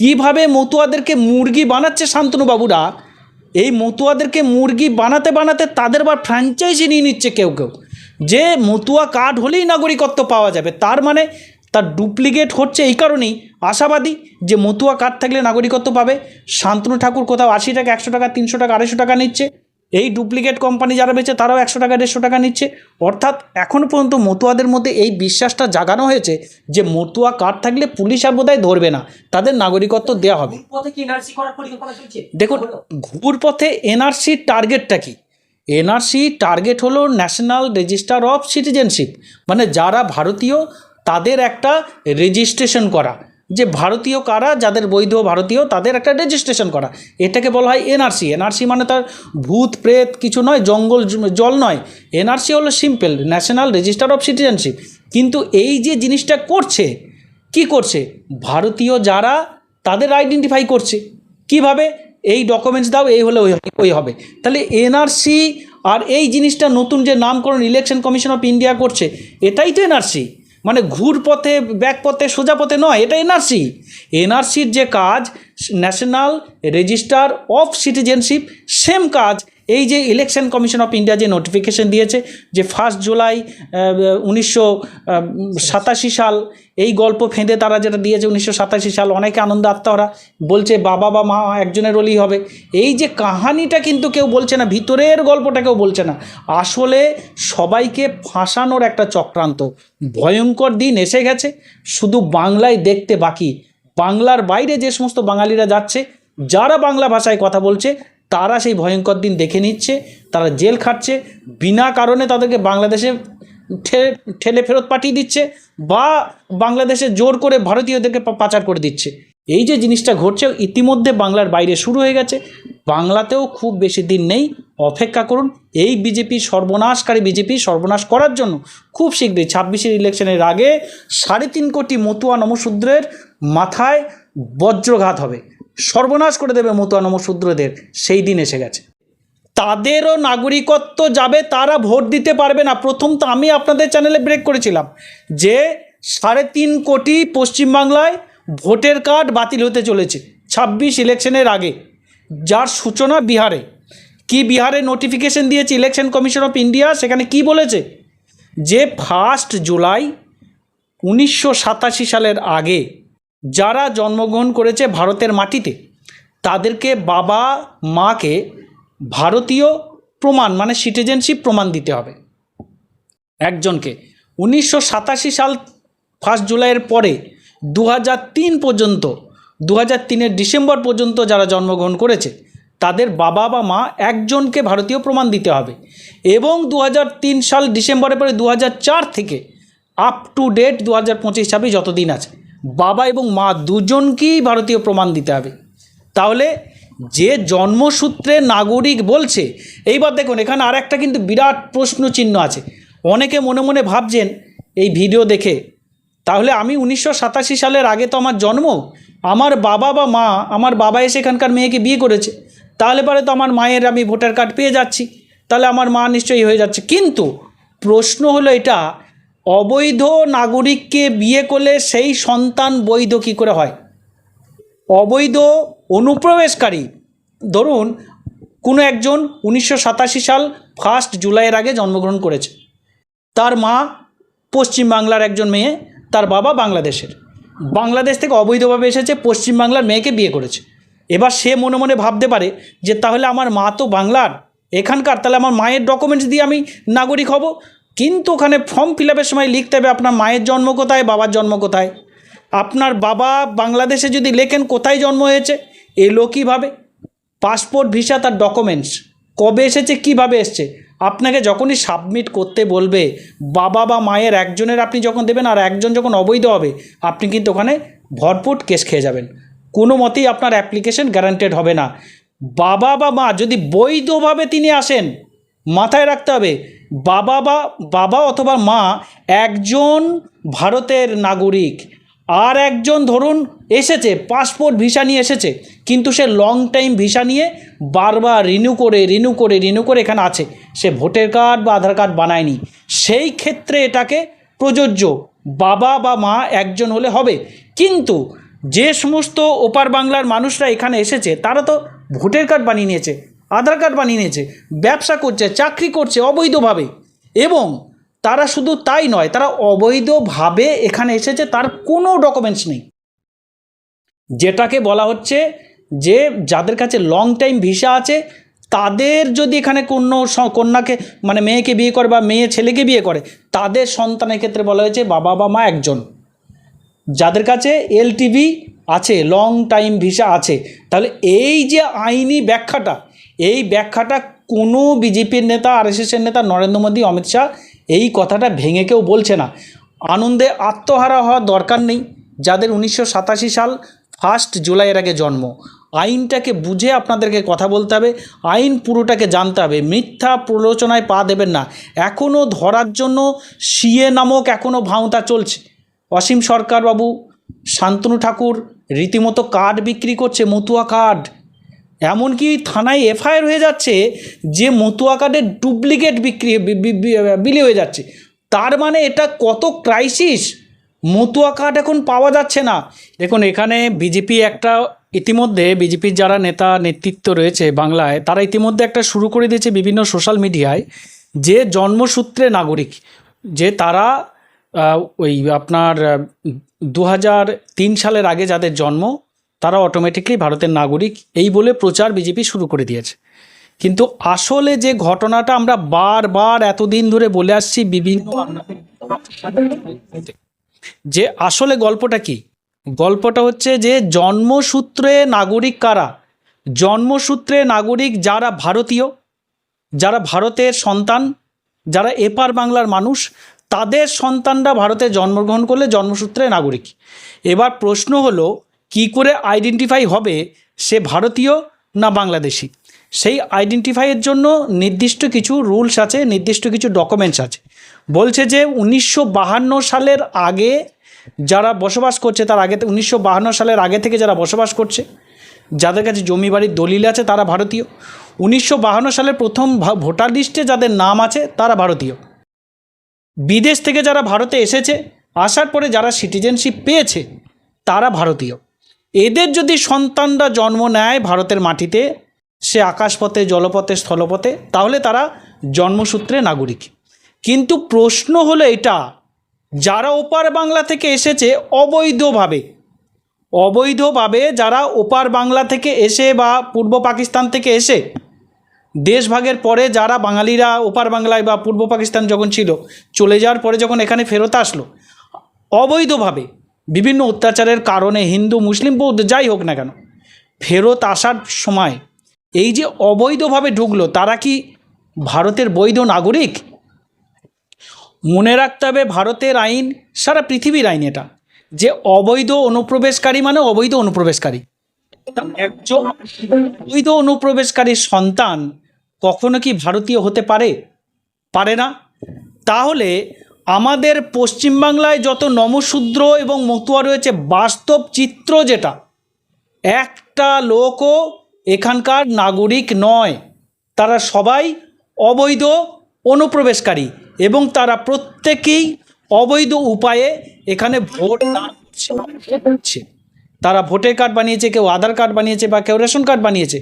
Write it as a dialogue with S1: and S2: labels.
S1: কীভাবে মতুয়াদেরকে মুরগি বানাচ্ছে শান্তনুবাবুরা এই মতুয়াদেরকে মুরগি বানাতে বানাতে তাদের বা ফ্র্যাঞ্চাইজি নিয়ে নিচ্ছে কেউ কেউ। যে মতুয়া কার্ড হলেই নাগরিকত্ব পাওয়া যাবে, তার মানে তার ডুপ্লিকেট হচ্ছে এই কারণেই। আশাবাদী যে মতুয়া কার্ড থাকলে নাগরিকত্ব পাবে। শান্তনু ঠাকুর কোথাও আশি টাকা, একশো টাকা, তিনশো টাকা, আড়াইশো টাকা নিচ্ছে। এই ডুপ্লিকেট কোম্পানি যারা বেচে তারাও একশো টাকা দেড়শো টাকা নিচ্ছে। অর্থাৎ এখনও পর্যন্ত মতুয়াদের মধ্যে এই বিশ্বাসটা জাগানো হয়েছে যে মতুয়া কার্ড থাকলে পুলিশ আর বোধহয় ধরবে না। তাদের নাগরিকত্ব দেওয়া হবে। দেখুন ঘুর পথে এনআরসির টার্গেটটা কি? এনআরসি টার্গেট হলো ন্যাশনাল রেজিস্টার অফ সিটিজেনশিপ। মানে যারা ভারতীয় তাদের একটা রেজিস্ট্রেশন করা। যে ভারতীয় কারা, যাদের বৈধ ভারতীয়, তাদের একটা রেজিস্ট্রেশন করা। এটাকে বলা হয় এনআরসি এনআরসি মানে তার ভূত, প্রেত কিছু নয়, জঙ্গল জল নয়। এনআরসি হলো simple national register of citizenship কিন্তু এই যে জিনিসটা করছে, কি করছে? ভারতীয় যারা, তাদের আইডেন্টিফাই করছে। কীভাবে? এই ডকুমেন্টস দাও, এই হলে ওই ওই হবে। তাহলে এনআরসি আর এই জিনিসটা নতুন যে নামকরণ ইলেকশন কমিশন অফ ইন্ডিয়া করছে, এটাই তো এনআরসি মানে ঘুর পথে ব্যাক পথে সোজা পথে নয়, এটা এনআরসি। এনআরসির যে কাজ national register of citizenship, same কাজ এই যে ইলেকশন কমিশন অফ ইন্ডিয়া যে নোটিফিকেশন দিয়েছে যে ফার্স্ট জুলাই উনিশশো সাতাশি সাল, এই গল্প ফেঁদে তারা যেটা দিয়েছে উনিশশো সাতাশি সাল, অনেকে আনন্দ আত্মহারা বলছে বাবা বা মা একজনের রোলই হবে। এই যে কাহানিটা কিন্তু কেউ বলছে না, ভিতরের গল্পটা কেউ বলছে না। আসলে সবাইকে ফাঁসানোর একটা চক্রান্ত। ভয়ঙ্কর দিন এসে গেছে, শুধু বাংলায় দেখতে বাকি। বাংলার বাইরে যে সমস্ত বাঙালিরা যাচ্ছে, যারা বাংলা ভাষায় কথা বলছে তারা সেই ভয়ঙ্কর দিন দেখে নিচ্ছে, তারা জেল খাটছে, বিনা কারণে তাদেরকে বাংলাদেশে ঠেলে ফেরত পাঠিয়ে দিচ্ছে বা বাংলাদেশে জোর করে ভারতীয়দেরকে পাচার করে দিচ্ছে। এই যে জিনিসটা ঘটছে, ইতিমধ্যে বাংলার বাইরে শুরু হয়ে গেছে। বাংলাতেও খুব বেশি দিন নেই, অপেক্ষা করুন, এই বিজেপি সর্বনাশকারী বিজেপি সর্বনাশ করার জন্য খুব শীঘ্রই ছাব্বিশের ইলেকশনের আগে সাড়ে তিন কোটি মতুয়া নমশূদ্রের মাথায় বজ্রঘাত হবে। সর্বনাশ করে দেবে মতুয়া নমশূদ্রদের সেই দিন এসে গেছে। তাদেরও নাগরিকত্ব যাবে, তারা ভোট দিতে পারবে না। প্রথম তো আমি আপনাদের চ্যানেলে ব্রেক করেছিলাম যে সাড়ে তিন কোটি পশ্চিমবাংলায় ভোটের কার্ড বাতিল হতে চলেছে ছাব্বিশ ইলেকশনের আগে। যার সূচনা বিহারে। কি বিহারে নোটিফিকেশন দিয়েছে ইলেকশন কমিশন অফ ইন্ডিয়া সেখানে কি বলেছে? যে ফার্স্ট জুলাই উনিশশো সাতাশি সালের আগে যারা জন্মগ্রহণ করেছে ভারতের মাটিতে, তাদেরকে বাবা মাকে ভারতীয় প্রমাণ মানে সিটিজেনশিপ প্রমাণ দিতে হবে। একজনকে। উনিশশো সাতাশি সাল ফার্স্ট জুলাইয়ের পরে দু তিন পর্যন্ত দু হাজার তিনের ডিসেম্বর পর্যন্ত যারা জন্মগ্রহণ করেছে, তাদের বাবা বা মা একজনকে ভারতীয় প্রমাণ দিতে হবে এবং দু সাল ডিসেম্বরের পরে দু থেকে আপ টু ডেট দু হাজার পঁচিশ যতদিন আছে বাবা এবং মা দুজনকেই ভারতীয় প্রমাণ দিতে হবে। তাহলে যে জন্মসূত্রে নাগরিক বলছে, এইবার দেখুন, এখানে আর একটা কিন্তু বিরাট প্রশ্ন চিহ্ন আছে। অনেকে মনে মনে ভাবছেন এই ভিডিও দেখে, তাহলে আমি উনিশশো সাতাশি সালের আগে তো আমার জন্ম, আমার বাবা বা মা, আমার বাবা এসে এখানকার মেয়েকে বিয়ে করেছে, তাহলে পরে তো আমার মায়ের আমি ভোটার কার্ড পেয়ে যাচ্ছি, তাহলে আমার মা নিশ্চয়ই হয়ে যাচ্ছে। কিন্তু প্রশ্ন হলো এটা অবৈধ নাগরিককে বিয়ে করলে সেই সন্তান বৈধ কী করে হয়? অবৈধ অনুপ্রবেশকারী। ধরুন, কোনো একজন উনিশশো সাতাশি সাল ফার্স্ট জুলাইয়ের আগে জন্মগ্রহণ করেছে। তার মা পশ্চিমবাংলার একজন মেয়ে, তার বাবা বাংলাদেশের। বাংলাদেশ থেকে অবৈধভাবে এসেছে পশ্চিমবাংলার মেয়েকে বিয়ে করেছে। এবার সে মনে মনে ভাবতে পারে যে তাহলে আমার মা তো বাংলার। এখানকার তাহলে আমার মায়ের ডকুমেন্টস দিয়ে আমি নাগরিক হব। কিন্তু ওখানে ফর্ম ফিল সময় লিখতে হবে আপনার মায়ের জন্ম কোথায়, বাবার জন্ম কোথায়। আপনার বাবা বাংলাদেশে যদি লেখেন কোথায় জন্ম হয়েছে এলো কীভাবে পাসপোর্ট ভিসা তার ডকুমেন্টস কবে এসেছে, কীভাবে এসছে? আপনাকে যখনই সাবমিট করতে বলবে, বাবা বা মায়ের একজনের আপনি যখন দেবেন আর একজন যখন অবৈধ হবে, আপনি কিন্তু ওখানে ভরপুর কেস খেয়ে যাবেন। কোনো মতেই আপনার অ্যাপ্লিকেশন গ্যারান্টেড হবে না। বাবা বা মা যদি বৈধভাবে তিনি আসেন, মাথায় রাখতে হবে বাবা বা, বাবা অথবা মা একজন ভারতের নাগরিক আর একজন ধরুন এসেছে পাসপোর্ট ভিসা নিয়ে এসেছে, কিন্তু সে লং টাইম ভিসা নিয়ে বারবার রিনিউ করে রিনিউ করে রিনিউ করে এখানে আছে। সে ভোটার কার্ড বা আধার কার্ড বানায়নি। সেই ক্ষেত্রে এটাকে প্রযোজ্য বাবা বা মা একজন হলে হবে। কিন্তু যে সমস্ত ওপার বাংলার মানুষরা এখানে এসেছে, তারা তো ভোটার কার্ড বানিয়ে নিয়েছে। আধার কার্ড বানিয়ে নিয়েছে, ব্যবসা করছে, চাকরি করছে অবৈধভাবে। এবং তারা শুধু তাই নয়, তারা অবৈধভাবে এখানে এসেছে, তার কোনো ডকুমেন্টস নেই। যেটাকে বলা হচ্ছে যে যাদের কাছে লং টাইম ভিসা আছে, তাদের যদি এখানে কোনো কন্যাকে মানে মেয়েকে বিয়ে করে বা মেয়ে ছেলেকে বিয়ে করে, তাদের সন্তানের ক্ষেত্রে বলা হয়েছে বাবা বা মা একজন। যাদের কাছে এলটিভি আছে লং টাইম ভিসা আছে, তাহলে এই যে আইনি ব্যাখ্যাটা এই ব্যাখ্যাটা কোনো বিজেপির নেতা, আরএসএসের নেতা নরেন্দ্র মোদী, অমিত শাহ এই কথাটা ভেঙে কেউ বলছে না। আনন্দে আত্মহারা হওয়ার দরকার নেই। যাদের উনিশশো সাতাশি সাল ফার্স্ট জুলাইয়ের আগে জন্ম, আইনটাকে বুঝে আপনাদেরকে কথা বলতে হবে, আইন পুরোটাকে জানতে হবে, মিথ্যা প্রলোচনায় পা দেবেন না। এখনও ধরার জন্য সিএ নামক এখনও ভাঁওতা চলছে। অসীম সরকার বাবু শান্তনু ঠাকুর রীতিমতো কার্ড বিক্রি করছে, মতুয়া কার্ড এমনকি থানায় এফআইআর হয়ে যাচ্ছে যে মতুয়া কার্ডের ডুপ্লিকেট বিক্রি বিলি হয়ে যাচ্ছে। তার মানে এটা কত ক্রাইসিস মতুয়া কার্ড এখন পাওয়া যাচ্ছে না। দেখুন, এখানে বিজেপি একটা ইতিমধ্যে বিজেপির যারা নেতা নেতৃত্ব রয়েছে বাংলায়, তারা ইতিমধ্যে একটা শুরু করে দিয়েছে বিভিন্ন সোশ্যাল মিডিয়ায় যে জন্মসূত্রে নাগরিক, যে তারা ওই আপনার দু হাজার তিন সালের আগে যাদের জন্ম তারা অটোমেটিকলি ভারতের নাগরিক, এই বলে প্রচার বিজেপি শুরু করে দিয়েছে। কিন্তু আসলে যে ঘটনাটা আমরা বারবার এতদিন ধরে বলে আসছি, বিভিন্ন যে আসলে গল্পটা কি? গল্পটা হচ্ছে যে জন্মসূত্রে নাগরিক কারা? জন্মসূত্রে নাগরিক যারা ভারতীয়, যারা ভারতের সন্তান, যারা এপার বাংলার মানুষ, তাদের সন্তানরা ভারতে জন্মগ্রহণ করলে জন্মসূত্রে নাগরিক। এবার প্রশ্ন হলো কি করে আইডেন্টিফাই হবে সে ভারতীয় না বাংলাদেশি? সেই আইডেন্টিফাইয়ের জন্য নির্দিষ্ট কিছু রুলস আছে, নির্দিষ্ট কিছু ডকুমেন্টস আছে। বলছে যে উনিশশো সালের আগে যারা বসবাস করছে, তার আগে উনিশশো সালের আগে থেকে যারা বসবাস করছে, যাদের কাছে জমি বাড়ির দলিল আছে, তারা ভারতীয়। উনিশশো সালের প্রথম ভোটার লিস্টে যাদের নাম আছে, তারা ভারতীয়। বিদেশ থেকে যারা ভারতে এসেছে, আসার পরে যারা সিটিজেনশিপ পেয়েছে, তারা ভারতীয়। এদের যদি সন্তানরা জন্ম নেয় ভারতের মাটিতে, সে আকাশপথে, জলপথে, স্থলপথে, তাহলে তারা জন্মসূত্রে নাগরিক। কিন্তু প্রশ্ন হলো এটা, যারা ওপার বাংলা থেকে এসেছে অবৈধভাবে অবৈধভাবে যারা ওপার বাংলা থেকে এসে বা পূর্ব পাকিস্তান থেকে এসে দেশভাগের পরে যারা বাঙালিরা ওপার বাংলায় বা পূর্ব পাকিস্তান যখন ছিল, চলে যাওয়ার পরে যখন এখানে ফেরত আসলো, অবৈধভাবে বিভিন্ন অত্যাচারের কারণে হিন্দু, মুসলিম, বৌদ্ধ, যাই হোক না কেন, ফেরত আসার সময় এই যে অবৈধভাবে ঢুকলো, তারা কি ভারতের বৈধ নাগরিক? মনে রাখতে হবে ভারতের আইন, সারা পৃথিবীর আইন এটা, যে অবৈধ অনুপ্রবেশকারী মানে অবৈধ অনুপ্রবেশকারী। একজন অবৈধ অনুপ্রবেশকারীর সন্তান কখনো কি ভারতীয় হতে পারে? পারে না? তাহলে আমাদের পশ্চিমবাংলায় যত নমশূদ্র এবং মতুয়া রয়েছে, বাস্তব চিত্র যেটা, একটা লোকও এখানকার নাগরিক নয় তারা সবাই অবৈধ অনুপ্রবেশকারী এবং তারা প্রত্যেকেই অবৈধ উপায়ে এখানে ভোট করছে। তারা ভোটের কার্ড বানিয়েছে, কেউ আধার কার্ড বানিয়েছে বা কেউ রেশন কার্ড বানিয়েছে